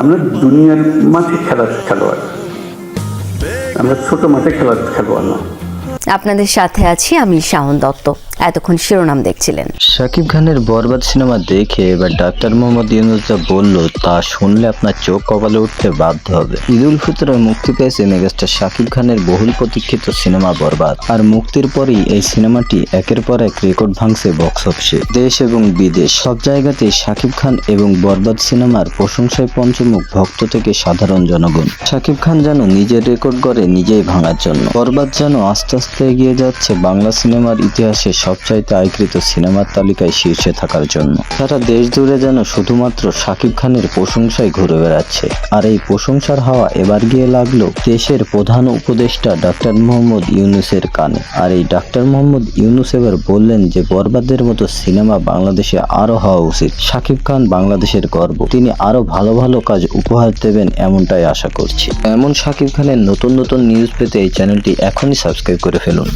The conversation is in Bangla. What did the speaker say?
আমরা দুনিয়ার মাঠে খেলার খেলোয়াড়। আমরা ছোট মাঠে খেলার খেলোয়াড় না। আপনাদের সাথে আছি আমি শাহন দত্ত। এতক্ষণ শিরোনাম দেখছিলেন। শাকিব খানের বরবাদ সিনেমা দেখে এবার ডাক্তার মোহাম্মদ ইউনুস যা বলল, তা শুনলে আপনার চোখ কপালে উঠতে বাধ্য হবে। ঈদ উল ফিতরে মুক্তি পেয়েছে মেগাস্টার শাকিব খানের বহুল প্রতীক্ষিত সিনেমা বরবাদ। আর মুক্তির পরেই এই সিনেমাটি একের পর এক রেকর্ড ভাঙছে বক্স অফিসে। দেশ এবং বিদেশ, সব জায়গাতেই শাকিব খান এবং বরবাদ সিনেমার প্রশংসায় পঞ্চমুখ ভক্ত থেকে সাধারণ জনগণ। শাকিব খান যেন নিজের রেকর্ড করে নিজেই ভাঙার জন্য। বরবাদ যেন আস্তে আস্তে এগিয়ে যাচ্ছে বাংলা সিনেমার ইতিহাসে সবচাইতে আয়কৃত সিনেমার তালিকায় শীর্ষে থাকার জন্য। সারা দেশ জুড়ে যেন শুধুমাত্র শাকিব খানের প্রশংসায় ঘুরে বেড়াচ্ছে। আর এই প্রশংসার হাওয়া এবার গিয়ে লাগল দেশের প্রধান উপদেষ্টা ডাক্তার মোহাম্মদ ইউনুসের কানে। আর এই ডাক্তার মোহাম্মদ ইউনুস এবার বললেন যে, বরবাদের মতো সিনেমা বাংলাদেশে আরও হওয়া উচিত। শাকিব খান বাংলাদেশের গর্ব। তিনি আরও ভালো ভালো কাজ উপহার দেবেন এমনটাই আশা করছি। এমন শাকিব খানের নতুন নতুন নিউজ পেতে এই চ্যানেলটি এখনই সাবস্ক্রাইব করে ফেলুন।